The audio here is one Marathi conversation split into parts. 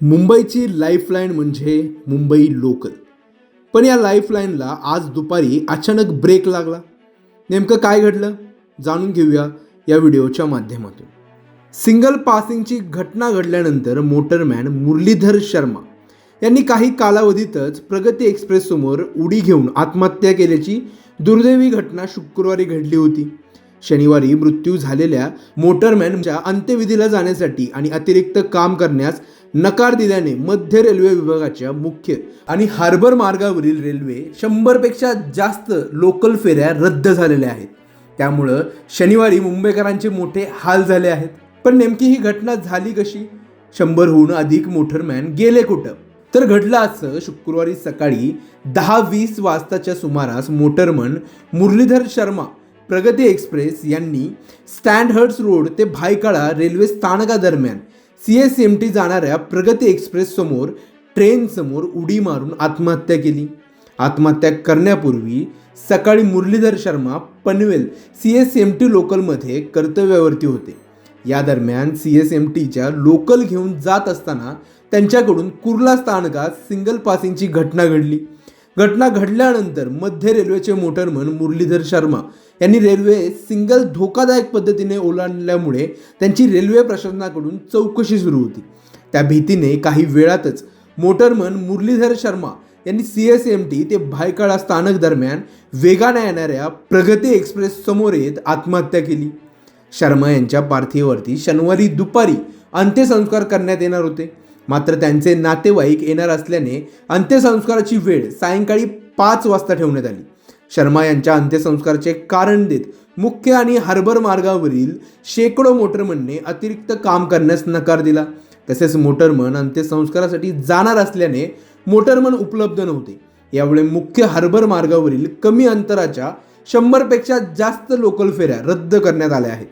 मुंबईची लाईफलाईन म्हणजे मुंबई लोकल पण या लाईफलाईनला आज दुपारी अचानक ब्रेक लागला. नेमकं काय घडलं? जाणून घेऊया या व्हिडिओच्या माध्यमातून. सिंगल पासिंगची घटना घडल्यानंतर मोटरमॅन मुरलीधर शर्मा यांनी काही कालावधीतच प्रगती एक्सप्रेससमोर उडी घेऊन आत्महत्या केल्याची दुर्दैवी घटना शुक्रवारी घडली होती. शनिवारी मृत्यू झालेल्या मोटरमॅनच्या अंत्यविधीला जाण्यासाठी आणि अतिरिक्त काम करण्यास नकार दिल्याने मध्य रेल्वे विभागाच्या मुख्य आणि हार्बर मार्गावरील रेल्वे शंभरपेक्षा जास्त लोकल फेऱ्या रद्द झालेल्या आहेत. त्यामुळं शनिवारी मुंबईकरांचे मोठे हाल झाले आहेत. पण नेमकी ही घटना झाली कशी? शंभरहून अधिक मोटरमॅन गेले कुठं? तर घडलं असं शुक्रवारी सकाळी दहा वीस वाजताच्या सुमारास मोटरमन मुरलीधर शर्मा प्रगती एक्सप्रेस यांनी स्टँडहर्ड्स रोड ते भायखळा रेल्वे स्थानकादरम्यान सी एस एम टी जाणाऱ्या प्रगती एक्सप्रेस समोर उडी मारून आत्महत्या केली. आत्महत्या करण्यापूर्वी सकाळी Murlidhar Sharma Panvel C S M T लोकलमध्ये कर्तव्यावरती होते. या दरम्यान सी एस एम टीच्या लोकल घेऊन जात असताना त्यांच्याकडून कुर्ला स्थानकात सिंगल पासिंगची घटना घडली. घटना घडल्यानंतर मध्य रेल्वेचे मोटरमन मुरलीधर शर्मा यांनी रेल्वे सिंगल धोकादायक पद्धतीने ओलांडल्यामुळे त्यांची रेल्वे प्रशासनाकडून चौकशी सुरू होती. त्या भीतीने काही वेळातच मोटरमन मुरलीधर शर्मा यांनी सी एस एम टी ते भायकाळा स्थानक दरम्यान वेगाने येणाऱ्या प्रगती एक्सप्रेस समोर येत आत्महत्या केली. शर्मा यांच्या पार्थिवावरती शनिवारी दुपारी अंत्यसंस्कार करण्यात येणार होते. मात्र त्यांचे नातेवाईक येणार असल्याने अंत्यसंस्काराची वेळ सायंकाळी पाच वाजता ठेवण्यात आली. शर्मा यांच्या अंत्यसंस्काराचे कारण देत मुख्य आणि हार्बर मार्गावरील शेकडो मोटरमनने अतिरिक्त काम करण्यास नकार दिला. तसेच मोटरमन अंत्यसंस्कारासाठी जाणार असल्याने मोटरमन उपलब्ध नव्हते. यामुळे मुख्य हार्बर मार्गावरील कमी अंतराच्या शंभरपेक्षा जास्त लोकल फेऱ्या रद्द करण्यात आल्या आहेत.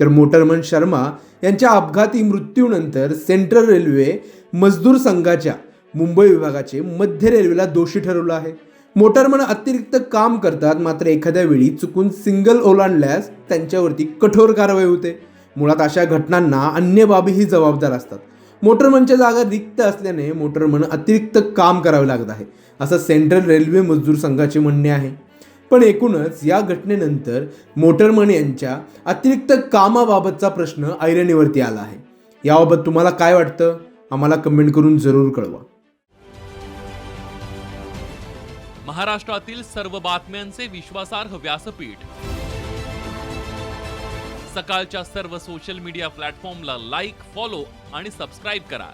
तर मोटरमन शर्मा यांच्या अपघाती मृत्यूनंतर सेंट्रल रेल्वे मजदूर संघाच्या मुंबई विभागाचे मध्य रेल्वेला दोषी ठरवलं आहे. मोटरमन अतिरिक्त काम करतात मात्र एखाद्या वेळी चुकून सिंगल ओलांडल्यास त्यांच्यावरती कठोर कारवाई होते. मुळात अशा घटनांना अन्य बाबीही जबाबदार असतात. मोटरमनच्या जागा रिक्त असल्याने मोटरमन अतिरिक्त काम करावे लागत आहे असं सेंट्रल रेल्वे मजदूर संघाचे म्हणणे आहे. पण एकूणच या घटनेनंतर मोटरमन यांच्या अतिरिक्त कामाबाबतचा प्रश्न ऐरणीवरती आला आहे. याबाबत तुम्हाला काय वाटतं? आम्हाला कमेंट करून जरूर कळवा. महाराष्ट्रातील सर्व बातम्यांचे विश्वासार्ह व्यासपीठ. सकाळच्या सर्व सोशल मीडिया प्लॅटफॉर्मला लाईक फॉलो आणि सबस्क्राईब करा.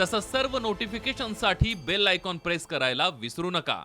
तसंच सर्व नोटिफिकेशनसाठी बेल आयकॉन प्रेस करायला विसरू नका.